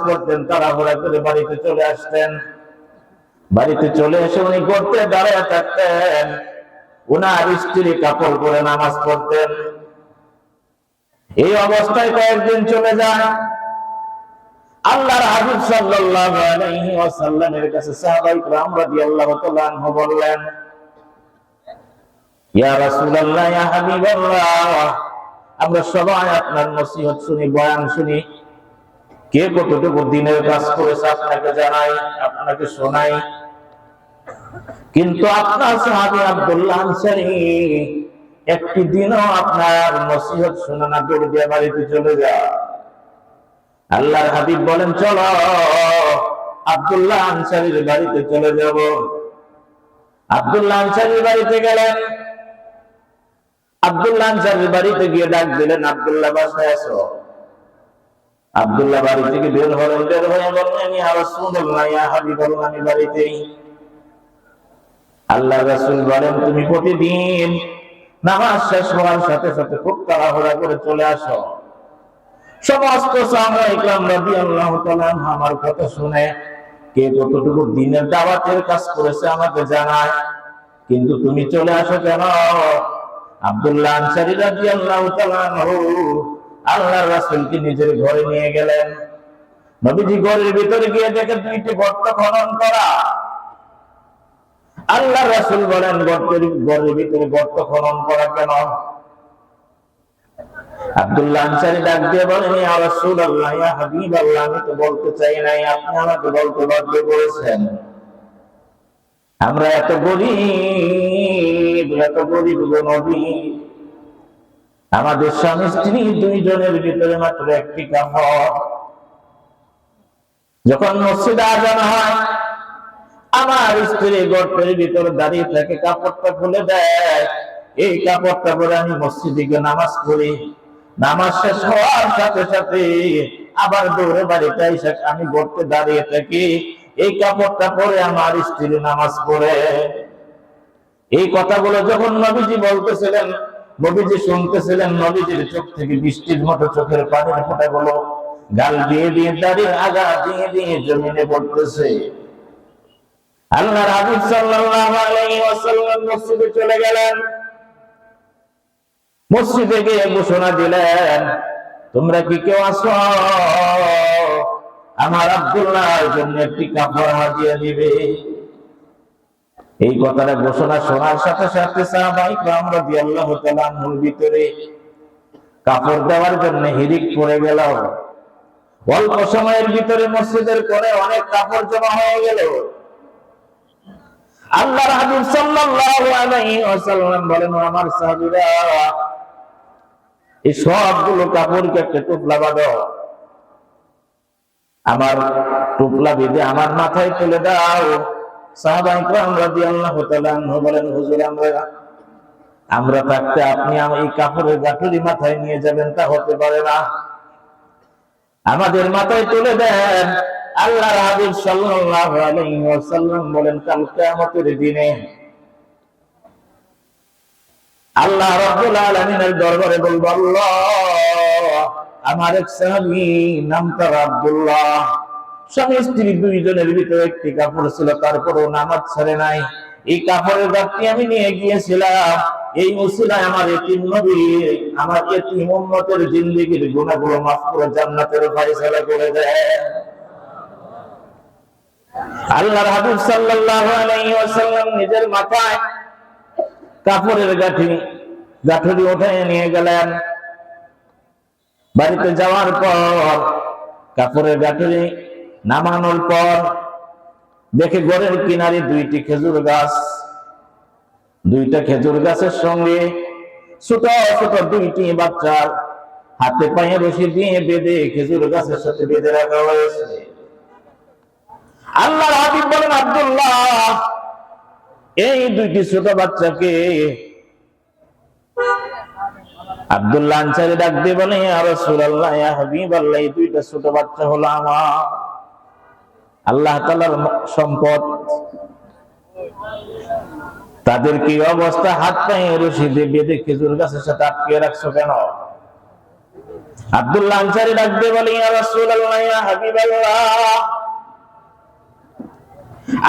পড়তেন তারা ঘোরা করে বাড়িতে চলে আসতেন বাড়িতে চলে এসে উনি করতে দাঁড়িয়ে থাকতেন উনার স্ত্রী কাপড় পরে নামাজ পড়তেন এই অবস্থায় কয়েকদিন চলে যায় আল্লাহর হাবিব সাল্লাল্লাহু আলাইহি ওয়াসাল্লামের কাছে সাহাবাই کرام রাদিয়াল্লাহু তাআলা আনহু বললেন ইয়া রাসূলুল্লাহ ইয়া হাবিবাল্লাহ আমরা সবাই আপনার নসিহত শুনি বয়ান শুনি কে কতটুকু দিনের কাজ করেছে আপনাকে জানাই, আপনাকে শোনাই। কিন্তু আপনার সাহাবী আব্দুল্লাহ আনসারী একটি দিনও আপনার নসিহত শুনে না, দৌড় দিয়ে বাড়িতে চলে যায়। আল্লাহর হাবিব বলেন, চলো, আব্দুল্লাহ আনসারির বাড়িতে চলে যাব। আব্দুল্লাহ আনসারির বাড়িতে গেলেন। আব্দুল্লাহ আনসারির বাড়িতে গিয়ে ডাক দিলেন, আব্দুল্লাহ, বাসায় আসো। আব্দুল্লাহ বাড়ি থেকে বের হলেন, বের হয়ে বললেন, ইয়া রাসূলুল্লাহ, ইয়া হাবিবাল্লাহ, আমি বাড়িতেই আল্লাহ রাসূল বলেন, তুমি প্রতিদিন নামাজ শেষ হওয়ার সাথে সাথে খুব তাড়াহুড়া করে চলে আসো। সমস্ত সাহাবাইকরাম রাদিয়াল্লাহু তাআলা আমার কথা শুনে, কে কতটুকু দিনের দাওয়াতের কাজ করেছে আমাকে জানায়। কিন্তু তুমি চলে আসো কেন? আব্দুল্লাহ আনসারী রাদিয়াল্লাহু তাআলা আল্লাহর রাসূলকে নিজের ঘরে নিয়ে গেলেন? নবীজি ঘরের ভিতরে গিয়ে দেখে দুইটি গর্ত খনন করা। আল্লাহ রাসূল বলেন, গর্তের ঘরের ভিতরে গর্ত খনন করা কেন? আব্দুল্লাহ ডাক দিয়ে বলেন, ইয়া রাসূলুল্লাহ, ইয়া হাবিবাল্লাহ, আমি তো বলতে চাই নাই, আপনি আমাকে বলতে বাধ্য করেছেন। আমরা এত গরিব এত গরিব গো নবী। আমাদের স্বামী স্ত্রী দুইজনের ভিতরে মাত্র একটি কাপড় যখন মসজিদে আজান হয়, আমার স্ত্রী গর্তের ভিতরে দাঁড়িয়ে থাকে, কাপড়টা খুলে দেয়। এই কাপড়টা পরে আমি মসজিদে গিয়ে নামাজ পড়ি। নামাজ শেষ হওয়ার সাথে সাথে আবার দৌড়ে বাড়িতে এসে আমি গড়তে দাঁড়িয়ে থাকি। এই কাপড়টা পরে আমার স্ত্রী নামাজ পড়ে। এই কথাগুলো যখন নবীজি বলতেছিলেন নবীজি শুনতেছিলেন নবীজির চোখ থেকে বৃষ্টির মতো চোখের পানির ফোঁটাগুলো। গাল দিয়ে দিয়ে দাঁড়িয়ে আগা দিয়ে দিয়ে জমিনে পড়তেছে। আমার আব্দুল্লাহর জন্য একটি কাপড় হাজিয়ে দিবে এই কথাটা ঘোষণা শোনার সাথে সাথে সাহাবাই আমরা রাদিয়াল্লাহু তাআলা মূল ভিতরে কাপড় দেওয়ার জন্য হিরিক পড়ে গেল। অল্প সময়ের ভিতরে মসজিদের করে অনেক কাপড় জমা হয়ে গেল। আল্লাহর হাবিব সাল্লাল্লাহু আলাইহি ওয়াসাল্লাম বলেন আমার সাহাবীরা, এই সবগুলো কাপড়কে একটা বাঁধো। আমার বেঁধে আমার মাথায় তুলে দাও। আমরা থাকতে আপনি এই কাপড়ের গাঠুরি মাথায় নিয়ে যাবেন, তা হতে পারে না। আমাদের মাথায় তুলে দেন। আলাইহি ওয়াসাল্লাম বলেন, কাল কিয়ামতের দিনে আল্লাহ রাব্বুল দরবারে বলব, আল্লাহ, আমার এক সাহাবী নাম তার আব্দুল্লাহ স্বামী স্ত্রী দুইজনের ভিতরে একটি কাপড় ছিল, তারপরও নামাজ ছাড়ে নাই। এই কাপড়ের গাছটি আমি নিয়ে গিয়েছিলাম। এই মুসিলায় আমার এতিম নবী, আমার এতিম উম্মতের জিন্দেগির গুণাগুলো মাফ করে জান্নাতের ফয়সালা করে দেয়। আল্লাহর হাবিব সাল্লাল্লাহু আলাইহি নিজের মাথায় কাপড়ের গাঠি গাঠুরি উঠায় নিয়ে গেলেন। বাড়িতে যাওয়ার পর কাপড়ের গাঠুরি নামানোর পর দেখে ঘরের কিনারে দুইটি খেজুর গাছ। দুইটা খেজুর গাছের সঙ্গে ছোট ছোট দুইটি বাচ্চার হাতে পায়ে দিয়ে বেঁধে খেজুর গাছের সাথে বেঁধে রাখা হয়েছে। আল্লাহর হাবিব বলেন, আব্দুল্লাহ, এই দুইটি ছোট বাচ্চাকে আব্দুল্লাহ আনসারি ডাক দিয়ে বলে, ইয়া রাসূলুল্লাহ, ইয়া হাবিবাল্লাহ, এই দুইটা ছোট বাচ্চা হলো আমার। আল্লাহ তাআলার সম্পদ। তাদের কি অবস্থা? হাত পায়ে রশি দিয়ে বেঁধে খেজুর গাছের সাথে আটকে রাখছো কেন? আব্দুল্লাহ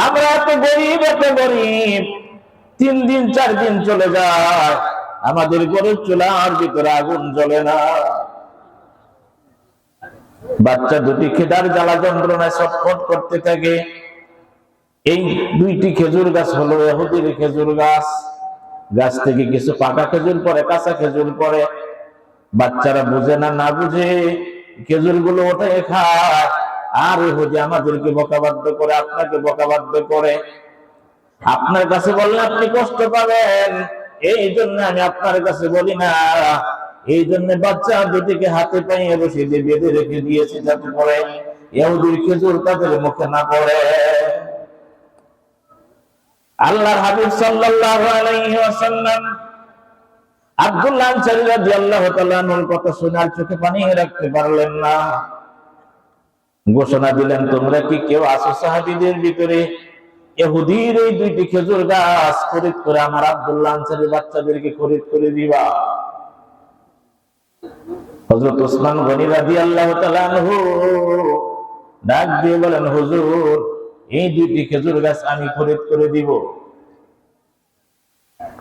আমরা তো গরিব গরিব। তিন দিন, চার দিন চলে যায়। আমাদের ঘরের চুলার ভিতরে আগুন জ্বলে না। বাচ্চা দুটি খেদার জ্বালা যন্ত্রণায় ছটফট করতে থাকে। এই দুইটি খেজুর গাছ হলো এহুদির খেজুর গাছ। গাছ থেকে কিছু পাকা খেজুর পরে কাঁচা খেজুর পরে বাচ্চারা বুঝে না না বুঝে খেজুরগুলো ওঠে খায়। আর এহুদি আমাদেরকে বকাবাধ্য করে, আপনাকে বকাবাধ্য করে। আপনার কাছে বললে আপনি কষ্ট পাবেন এই জন্য আমি আপনার কাছে বলি না। এই জন্য বাচ্চা দুটিকে হাতে পাইয়ে বসে দিয়ে বেঁধে রেখে দিয়েছে যাতে করে এহুদির খেজুর তাদের মুখে না পড়ে। আল্লাহর হাবিব সাল্লাল্লাহু আলাইহি ওয়াসাল্লাম আব্দুল্লাহ আনসারী রাদিয়াল্লাহু তাআলা আনহুর কথা শুনে আর চোখে পানি রাখতে পারলেন না। ঘোষণা দিলেন, তোমরা কি কেউ আসো সাহাবীদের ভিতরে? ইহুদির এই দুইটি খেজুর গাছ খরিদ করে আমার আব্দুল্লাহ আনসারী বাচ্চাদেরকে খরিদ করে দিবা। হযরত ওসমান গনি তাআলা আনহু ডাক দিয়ে বলেন, হুজুর, এই দুইটি খেজুর গাছ আমি খরিদ করে দিব।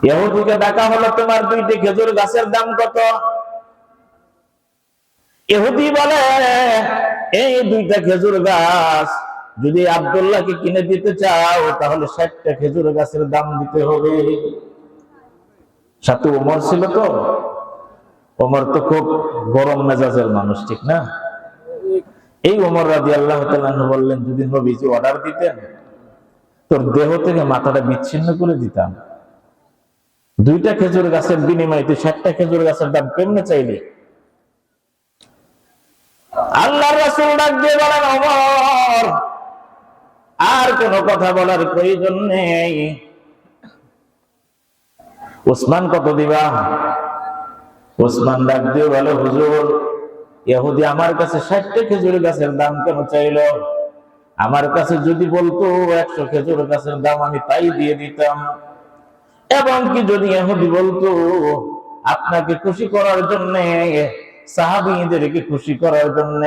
ইহুদিকে ডাকা হলো, তোমার দুইটি খেজুর গাছের দাম কত? ইহুদি বলে, এই দুইটা খেজুর গাছ যদি আব্দুল্লাহকে কিনে দিতে চাও, তাহলে ষাটটা খেজুর গাছের দাম দিতে হবে। সাথে ছিল তো। ওমর তো খুব গরম মেজাজের মানুষ, ঠিক না? এই ওমর রাজি আল্লাহ বললেন যদি নবীজি অর্ডার দিতেন, তোর দেহ থেকে মাথাটা বিচ্ছিন্ন করে দিতাম। দুইটা খেজুর গাছের বিনিময়ে তুই ষাটটা খেজুর গাছের দাম কেমনে চাইলি? আল্লাহ রাসূল ডাক দিয়ে বলেন, ওমর, আর কোন কথা বলার প্রয়োজন নেই। ওসমান কত দিবা? ওসমান ডাক দিয়ে বলে, হুজুর, ইহুদি আমার কাছে ষাটটা খেজুর গাছের দাম কেন চাইলো? আমার কাছে যদি বলতো একশো খেজুর গাছের দাম, আমি তাই দিয়ে দিতাম। এবং কি যদি ইহুদি বলতো, আপনাকে খুশি করার জন্য, সাহাবীদেরকে খুশি করার জন্য,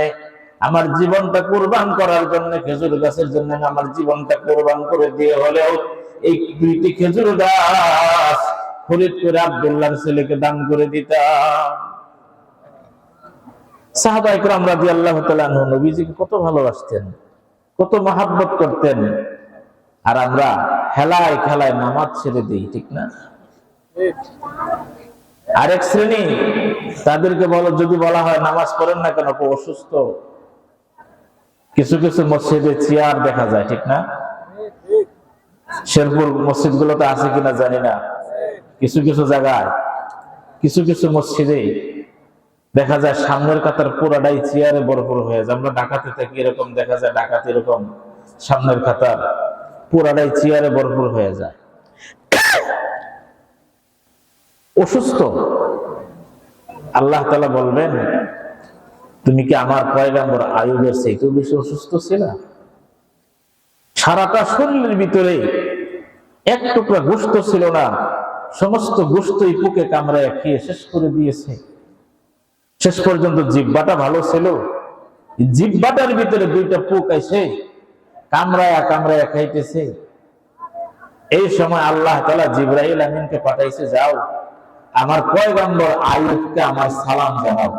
আমার জীবনটা কুরবান করার জন্য, খেজুর গাছের জন্য আমার জীবনটা কুরবান করে দিয়ে হলেও, এই দুইটি খেজুর গাছ খরিদ করে আব্দুল্লাহর ছেলেকে দান করে দিতাম। সাহাবা ইকরাম তাআলা আনহু নবীজিকে কত ভালোবাসতেন, কত মহাব্বত করতেন। আর আমরা হেলায় খেলায় নামাজ ছেড়ে দিই, ঠিক না? আরেক শ্রেণি, তাদেরকে বলো, যদি বলা হয় নামাজ পড়েন না কেন অসুস্থ। কিছু কিছু মসজিদে চেয়ার দেখা যায়, ঠিক না? শেরপুর মসজিদ গুলোতে আছে কিনা জানি না। কিছু কিছু জায়গায়, কিছু কিছু মসজিদে দেখা যায় সামনের কাতার পুরাটাই চেয়ারে ভরপুর হয়ে যায়। আমরা ডাকাতে থাকি এরকম, দেখা যায় ডাকাতে এরকম সামনের কাতার পুরাটাই চেয়ারে ভরপুর হয়ে যায়। অসুস্থ? আল্লাহ তালা বলবেন, তুমি কি আমার পয়গাম্বর আয়ুবের সেইটু বেশি অসুস্থ ছিল? সারাটা শরীরের ভিতরে এক টুকরা গুস্ত ছিল না। সমস্ত গোস্তই পুকে কামড়ায় খেয়ে শেষ করে দিয়েছে। শেষ পর্যন্ত জিব্বাটা ভালো ছিল। জিব্বাটার ভিতরে দুইটা পোক আছে কামড়ায়া কামড়ায়া খাইতেছে। এই সময় আল্লাহ তালা জিব্রাহিল আমিনকে পাঠাইছে, যাও, আমার পয়গম্বর আয়ুবকে আমার সালাম জানাও।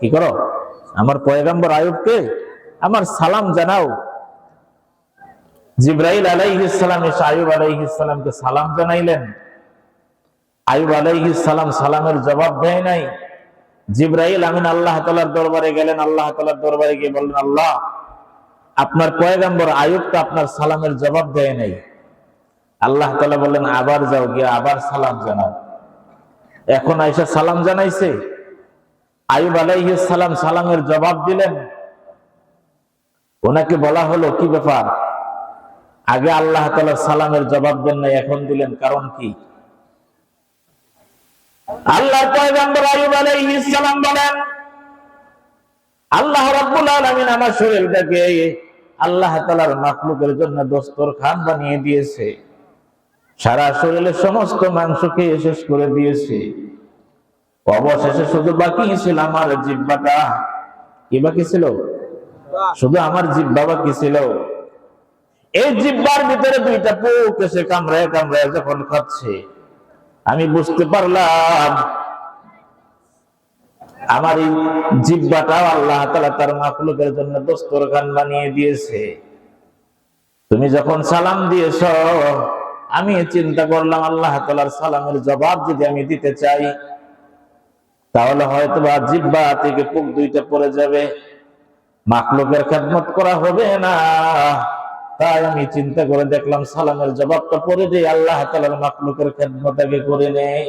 কি করো? আমার পয়গম্বর আয়ুবকে আমার সালাম জানাও। জিব্রাইল আলাইহিসালাম এসে আয়ুব আলাইহিসালামকে সালাম জানাইলেন। আয়ুব আলাইহি সালাম সালামের জবাব দেয় নাই। জিব্রাইল আমিন আল্লাহ তালার দরবারে গেলেন, আল্লাহ তালার দরবারে গিয়ে বললেন, আল্লাহ, আপনার পয়গম্বর আয়ুব তো আপনার সালামের জবাব দেয় নাই। আল্লাহ তালা বললেন, আবার যাও গিয়ে আবার সালাম জানাও। এখন আইসা সালাম জানাইছে। আয়ুব আলাইহি সালাম সালামের জবাব দিলেন। ওনাকে বলা হলো, কি ব্যাপার? আগে আল্লাহ তালা সালামের জবাব দেন নাই, এখন দিলেন, কারণ কি? আল্লাহ পয়গম্বর বলেন, আল্লাহ রাব্বুল আমার শরীরটাকে আল্লাহ তাআলার মাখলুকের জন্য দস্তর খান বানিয়ে দিয়েছে। সারা শরীরের সমস্ত মাংস খেয়ে শেষ করে দিয়েছে। অবশেষে শুধু বাকি ছিল আমার জিব্বাটা কি বাকি ছিল? শুধু আমার জিব্বা বাকি ছিল। এই জিব্বার ভিতরে দুইটা পোক এসে কামড়ায় কামড়ায় যখন খাচ্ছে। বুঝতে পারলাম। আমার এই জিব্বাটাও আল্লাহ তালা তার মাকলুকের জন্য দস্তরখান বানিয়ে দিয়েছে। তুমি যখন সালাম দিয়েছ, আমি চিন্তা করলাম আল্লাহ তালার সালামের জবাব যদি আমি দিতে চাই, তাহলে হয়তো বা জিব্বা থেকে পুক দুইটা পড়ে যাবে। মাকলুকের খেদমত করা হবে না। তাই আমি চিন্তা করে দেখলাম সালামের জবাবটা পড়ে দিয়ে আল্লাহ তালার মাকলুকের খেদমত আগে করে নেই।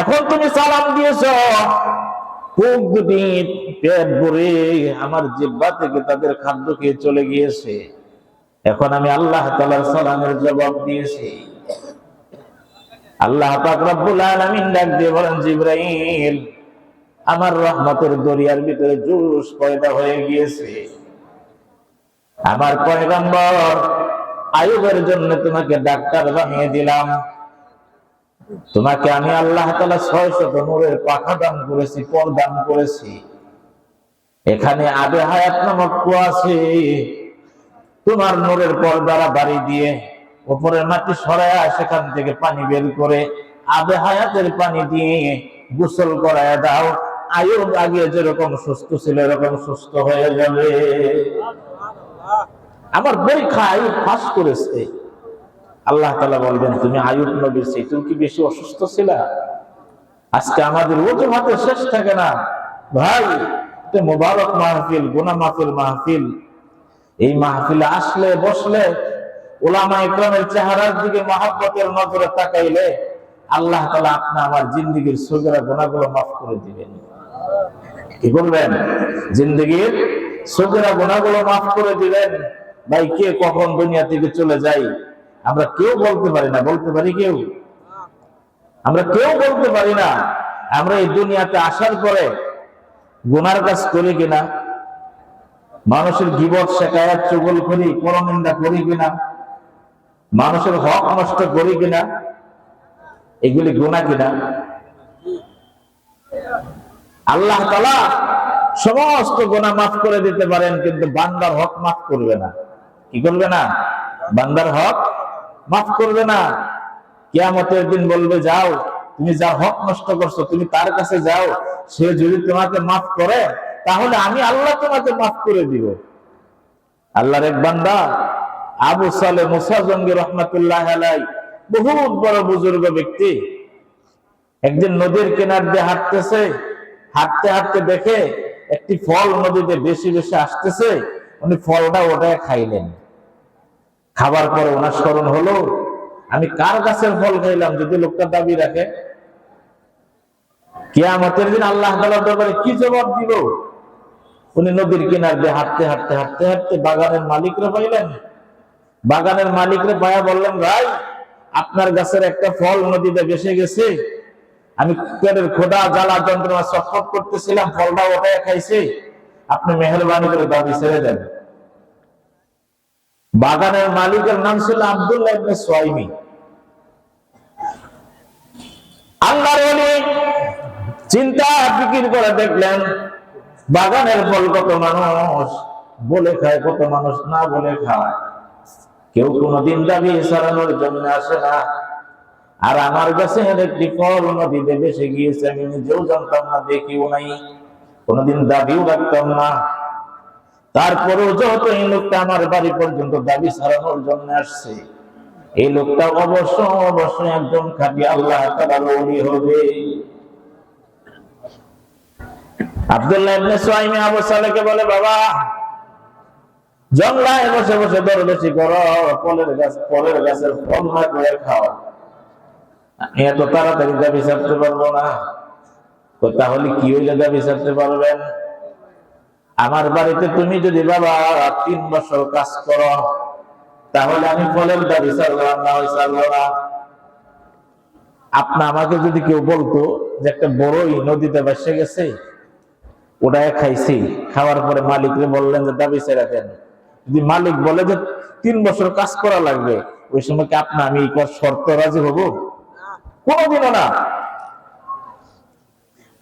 এখন তুমি সালাম দিয়েছ পুক দুটি পেট ভরে আমার জিব্বা থেকে তাদের খাদ্য খেয়ে চলে গিয়েছে। এখন আমি আল্লাহ তালার সালামের জবাব দিয়েছি। আল্লাহ পাক রব্বুল আলামিন ডাক দিয়ে বলেন, জিব্রাইল আমার রহমতের দরিয়ার ভিতরে জুস পয়দা হয়ে গিয়েছে। আমার পয়গম্বর আয়ুবের জন্য তোমাকে ডাক্তার বানিয়ে দিলাম। তোমাকে আমি আল্লাহ তালা ছয় শত নূরের পাখা দান করেছি, পর দান করেছি। এখানে আবে হায়াত নামক আছে। তোমার নূরের পর দ্বারা বাড়ি দিয়ে উপরের মাটি সরায় সেখান থেকে পানি বের করে আবে হায়াতের পানি দিয়ে গোসল করায় দাও। আয়ুব আগে যেরকম সুস্থ ছিল, এরকম সুস্থ হয়ে যাবে। আমার পরীক্ষা আয়ুব ফাঁস করেছে। আল্লাহ তালা বলবেন, তুমি আয়ুব নবীর সেই তুমি কি বেশি অসুস্থ ছিল? আজকে আমাদের অজুহাতে শেষ থাকে না। ভাই মোবারক মাহফিল গুনা মাহফিল মাহফিল। এই মাহফিলে আসলে, বসলে ওলামা ইকরামের চেহারার দিকে মহাব্বতের নজরে তাকাইলে আল্লাহ তালা আপনি আমার জিন্দিগির সগেরা গুণাগুলো মাফ করে দিবেন। কি বলবেন? জিন্দিগির সগেরা গুণাগুলো মাফ করে দিবেন। ভাই, কে কখন দুনিয়া থেকে চলে যাই আমরা কেউ বলতে পারি না। বলতে পারি কেউ? আমরা কেউ বলতে পারি না। আমরা এই দুনিয়াতে আসার পরে গুনার কাজ করি কিনা? মানুষের গিবত, শেখায়াত, চুগল করি, পরনিন্দা করি কিনা? মানুষের হক নষ্ট করি কিনা? এগুলি গুণা কিনা? আল্লাহ তালা সমস্ত গোনা মাফ করে দিতে পারেন, কিন্তু বান্দার হক মাফ করবে না। কি করবে না? বান্দার হক মাফ করবে না। কিয়ামতের দিন বলবে, যাও, তুমি যার হক নষ্ট করছ, তুমি তার কাছে যাও। সে যদি তোমাকে মাফ করে, তাহলে আমি আল্লাহ তোমাকে মাফ করে দিব। আল্লাহর এক বান্দা, আবু সালে মুসা জঙ্গি রহমতুল্লাহ আলাই, বহুত বড় বুজুর্গ ব্যক্তি। একদিন নদীর কিনার দিয়ে হাঁটতেছে। হাঁটতে হাঁটতে দেখে একটি ফল নদীতে বেশি বেশি আসতেছে, উনি ফলটা ওটাই খাইলেন। খাবার পরে ওনার স্মরণ হলো, আমি কার গাছের ফল খাইলাম যদি লোকটা দাবি রাখে? কেয়ামতের দিন আল্লাহ দরবারে কি জবাব দিব? উনি নদীর কিনার দিয়ে হাঁটতে হাঁটতে হাঁটতে হাঁটতে বাগানের মালিকরা পাইলেন। বাগানের মালিকরা পায়া বললেন, ভাই, আপনার গাছের একটা ফল নদীতে ভেসে গেছে আমি পেটের খোদা, জ্বালা, যন্ত্রণা সফট করতেছিলাম, ফলটা ওটাই খাইছে। আপনি মেহরবানি করে দাবি ছেড়ে দেন। বাগানের মালিকের নাম ছিল আব্দুল্লাহ আল্লাহর চিন্তা ফিকির করে দেখলেন, বাগানের ফল কত মানুষ, বলে খায়, কত মানুষ না বলে খায়। কেউ কোনোদিন দাবি সারানোর জন্য আসে না। আর আমার কাছে একটি ফল নদীতে বেসে গিয়েছে, আমি নিজেও জানতাম না, দেখিও নাই। কোনোদিন দাবিও রাখতাম না। তারপরেও যেহেতু এই লোকটা আমার বাড়ি পর্যন্ত দাবি সারানোর জন্য আসছে, এই লোকটা অবশ্য অবশ্যই একজন খাবি আল্লাহ হবে। আব্দুল্লাহ বলে, বাবা, জঙ্গলায় বসে বসে দরবেশি করো, ফলের গাছ গাছের ফল না করে এত তাড়াতাড়ি দাবি ছাড়তে পারব না। তাহলে কি হইলে দাবি ছাড়তে পারবেন? আমার বাড়িতে তুমি যদি বাবা তিন বছর কাজ করো, তাহলে আমি ফলের দাবি ছাড়লাম না হয় ছাড়লো না। আপনা আমাকে যদি কেউ বলতো যে একটা বড়ই নদীতে ভেসে গেছে ওটাই খাইছি। খাওয়ার পরে মালিকরে বললেন যে, দাবি ছেড়ে দেন। যদি মালিক বলে যে, তিন বছর কাজ করা লাগবে। ওই সময় কি আপনা আমি শর্ত রাজি হব? কোনোদিনও না।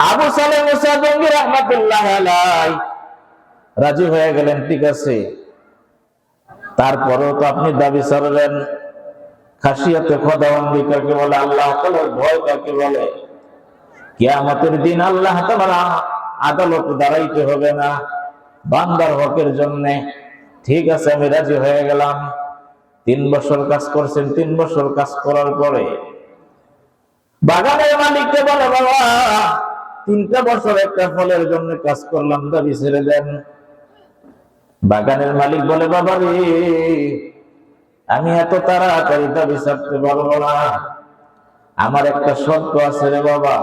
আবু সালে মুসা জঙ্গি রহমাতুল্লাহ রাজি হয়ে গেলেন, ঠিক আছে। তারপরেও তো আপনি দাবি সারলেন খাসিয়াতে খোদাবন্দি কাকে বলে, আল্লাহ তাআলার ভয় কাকে বলে? কিয়ামতের দিন আল্লাহ তাআলা আদালত দাঁড়াইতে হবে না। বান্দার হকের জন্য। ঠিক আছে, আমি রাজি হয়ে গেলাম। তিন বছর কাজ করছেন, তিন বছর কাজ করার পরে বাগানের মালিককে বলে, বাবা, তিনটা বছর একটা ফলের জন্য কাজ করলাম, দাবি ছেড়ে দেন। বাগানের মালিক বলে, বাবা রে, আমি এত তাড়াতাড়ি দাবি ছাড়তে পারব না। আমার একটা শর্ত আছে রে বাবা।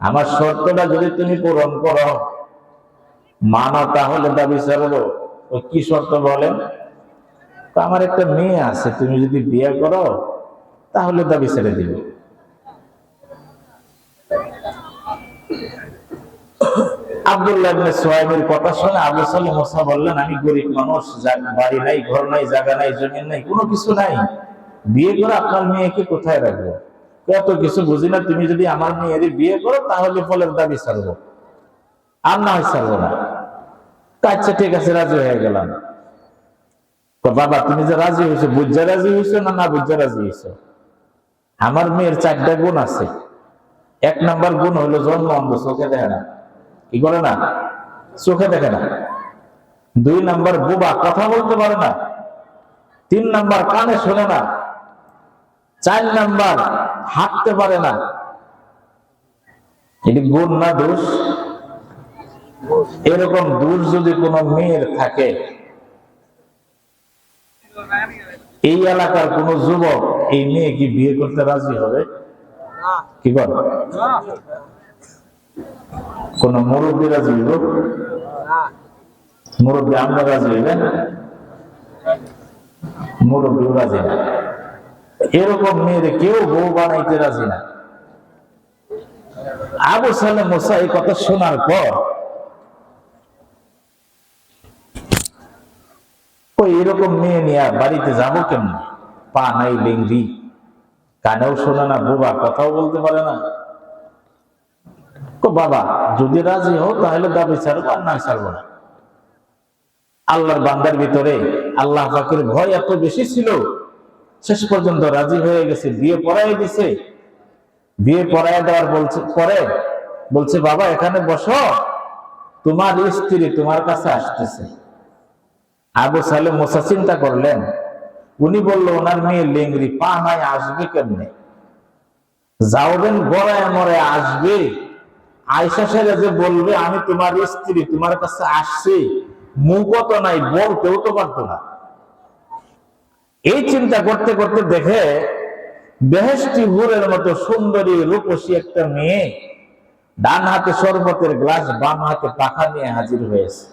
আমার শর্তটা যদি তুমি পূরণ করো মানো তাহলে দাবি ছাড়বো। ও কি শর্ত বলেন? তো আমার একটা মেয়ে আছে, তুমি যদি বিয়ে করো, তাহলে দাবি ছেড়ে দিবে। আব্দুল্লাহ ইবনে কথা শুনে আবু সালে মোসা বললেন, আমি গরিব মানুষ বাড়ি নাই, ঘর নাই, জায়গা নাই, জমি নাই, কোনো কিছু নাই। বিয়ে করে আপনার মেয়েকে কোথায় রাখব? এত কিছু বুঝি না, তুমি যদি আমার মেয়ের বিয়ে করো, তাহলে ফলের দাবি ছাড়বো। আর না হয় ছাড়বো না। আচ্ছা ঠিক আছে, রাজি হয়ে গেলাম। তো বাবা, তুমি যে রাজি হয়েছো, বুঝা রাজি হয়েছো না না বুঝা রাজি হয়েছো? আমার মেয়ের চারটা গুণ আছে। এক নাম্বার গুণ হলো জন্ম, অন্ধ, চোখে দেখে না। কি করে না? চোখে দেখে না। দুই নাম্বার বোবা কথা বলতে পারে না। তিন নাম্বার কানে শোনে না। চার নাম্বার হাঁটতে পারে না। এটি গুণ না দোষ? এরকম দোষ যদি কোনো মেয়ের থাকে এই এলাকার কোন যুবক এই মেয়ে কি বিয়ে করতে রাজি হবে? কি কর কোন মুরব্বী রাজি হইব মুরব্বী আমরা রাজি হইবেন মুরব্বী রাজি না। এরকম মেয়েরে কেউ বউ বানাইতে রাজি না। আবু সালে মোসা এই কথা শোনার পর ওই এরকম মেয়ে নিয়ে বাড়িতে যাব কেমন? পা নাই লেংড়ি কানেও শোনে না, বোবা কথাও বলতে পারে না। বাবা, যদি রাজি হও, তাহলে দাবি ছাড়বো আর না ছাড়বো না। আল্লাহর বান্দার ভিতরে আল্লাহ পাকের ভয় এত বেশি ছিল, শেষ পর্যন্ত রাজি হয়ে গেছে, বিয়ে পড়াই দিছে। বিয়ে পড়াই দেওয়ার বলছে, পরে বলছে, বাবা, এখানে বসো, তোমার স্ত্রী তোমার কাছে আসতেছে। আবু সালে মোসা চিন্তা করলেন, উনি বলল, ওনার মেয়ে লেংরি পা নাই আসবে কেমনে? যাওবেন, গড়ায় মরে আসবে। আয়সা সাহেব যে বলবে, আমি তোমার স্ত্রী, তোমার কাছে আসছি, মুখও তো নাই, বলতেও তো পারতো না। এই চিন্তা করতে করতে দেখে বেহেস্টি ভোরের মতো সুন্দরী, রূপসী একটা মেয়ে ডান হাতে শরবতের গ্লাস, বাম হাতে পাখা নিয়ে হাজির হয়েছে।